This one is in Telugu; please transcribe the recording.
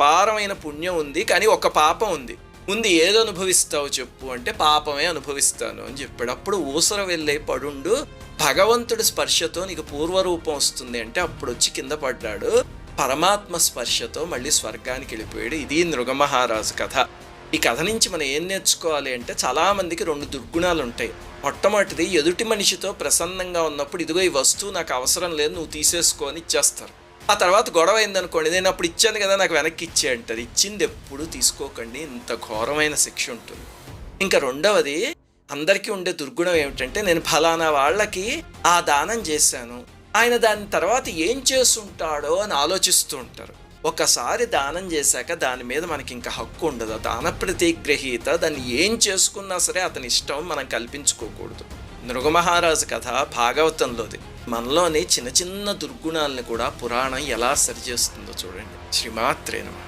అపారమైన పుణ్యం ఉంది కానీ ఒక పాపం ఉంది. ఉంది ఏదో అనుభవిస్తావు చెప్పు అంటే పాపమే అనుభవిస్తాను అని చెప్పాడు. అప్పుడు ఊసర వెళ్ళే పడుండు భగవంతుడి స్పర్శతో నీకు పూర్వరూపం వస్తుంది అంటే అప్పుడు వచ్చి కింద పడ్డాడు. పరమాత్మ స్పర్శతో మళ్ళీ స్వర్గానికి వెళ్ళిపోయాడు. ఇది నృగమహారాజు కథ. ఈ కథ నుంచి మనం ఏం నేర్చుకోవాలి అంటే చాలామందికి రెండు దుర్గుణాలు ఉంటాయి. మొట్టమొదటిది ఎదుటి మనిషితో ప్రసన్నంగా ఉన్నప్పుడు ఇదిగో ఈ వస్తువు నాకు అవసరం లేదు నువ్వు తీసేసుకొని ఇచ్చేస్తారు. ఆ తర్వాత గొడవ అయిందనుకోండి నేను అప్పుడు ఇచ్చాను కదా నాకు వెనక్కి ఇచ్చే అంటారు ఇచ్చింది ఎప్పుడు తీసుకోకండి ఇంత ఘోరమైన శిక్ష ఉంటుంది. ఇంకా రెండవది అందరికీ ఉండే దుర్గుణం ఏమిటంటే నేను ఫలానా వాళ్ళకి ఆ దానం చేశాను. ఆయన దాని తర్వాత ఏం చేస్తుంటాడో అని ఆలోచిస్తూ ఉంటారు. ఒకసారి దానం చేశాక దాని మీద మనకి ఇంకా హక్కు ఉండదు. దాన ప్రతిగ్రహీత దాన్ని ఏం చేసుకున్నా సరే అతని ఇష్టం మనం కల్పించుకోకూడదు. నృగమహారాజు కథ భాగవతంలోది. మనలోని చిన్న చిన్న దుర్గుణాలను కూడా పురాణం ఎలా సరిచేస్తుందో చూడండి. శ్రీమాత్రేనమా